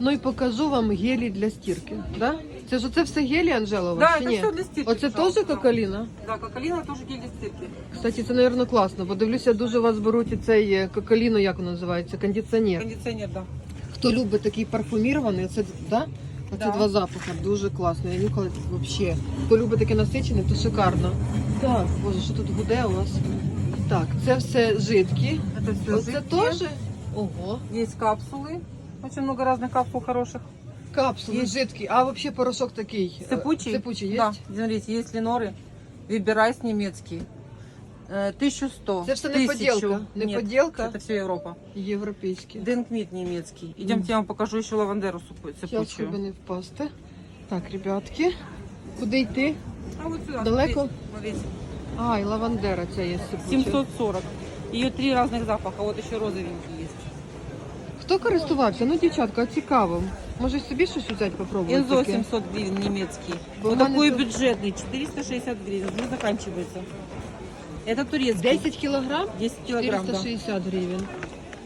Ну і покажу вам гелі для стірки. Да? Це ж оце все гелі, Анжела, у вас, Да, чи это ні? все для стирки. Оце пожалуйста. теж кокаліна? Да, кокалина тоже гель для стирки. Кстати, це, мабуть, класно, бо дивлюся, дуже у вас беруть і цей е, кокаліно, як воно називається, кондиціонер. Кондиционер, да. Хто любить такий парфумірований, це, да? Оце Да. два запахи, дуже класно. Я нюхала взагалі. Хто любить таке насичене, то шикарно. Так, боже, що тут гуде у вас? Так, це все жидкі. Это все Оце теж? Ого. Есть капсулы. Очень много разных капсул хороших. Капсули Є. жидкі. А взагалі порошок такий. е, Сыпучий? Сипучий є? Да, смотрите, есть Леноры. Вибирайс немецкий. Э, 1100. Це все не Тысячу. поділка. Не Нет, поділка. Это все Европа. Європейські. Денкмит немецкий. Идемте, я вам покажу еще лавандеру сыпу- Зараз, щоб сыпучую. не впасти. Так, ребятки. Куди йти? А вот сюда. Далеко? смотрите, смотрите. А, і лавандера ця є сипуча. 740. Ее три разных запаха. Вот еще розовенький есть. Хто користувався? Ну, дівчатка, цікаво. Може собі щось взяти попробувати? Энзо таке? 700 гривен немецкий. Бо Вот в мене такой тут- бюджетный. 460 гривен. Не заканчивается. Это турецкий. 10 кілограм? 10 килограмм, да. 460 гривень.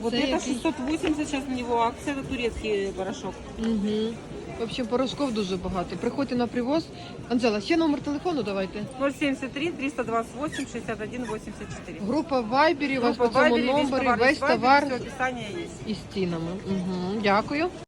Вот Це это який? 680 сейчас на него акция, это турецкий порошок. Угу. В общем, порошков дуже багато. Приходьте на привоз. Анжела, ще номер телефону давайте. 073 328 61 84. Група в Вайбері, у вас Группа по цьому Вайбере, номері, весь Вайбере, товар всё описание есть. і стінами. Угу. Дякую.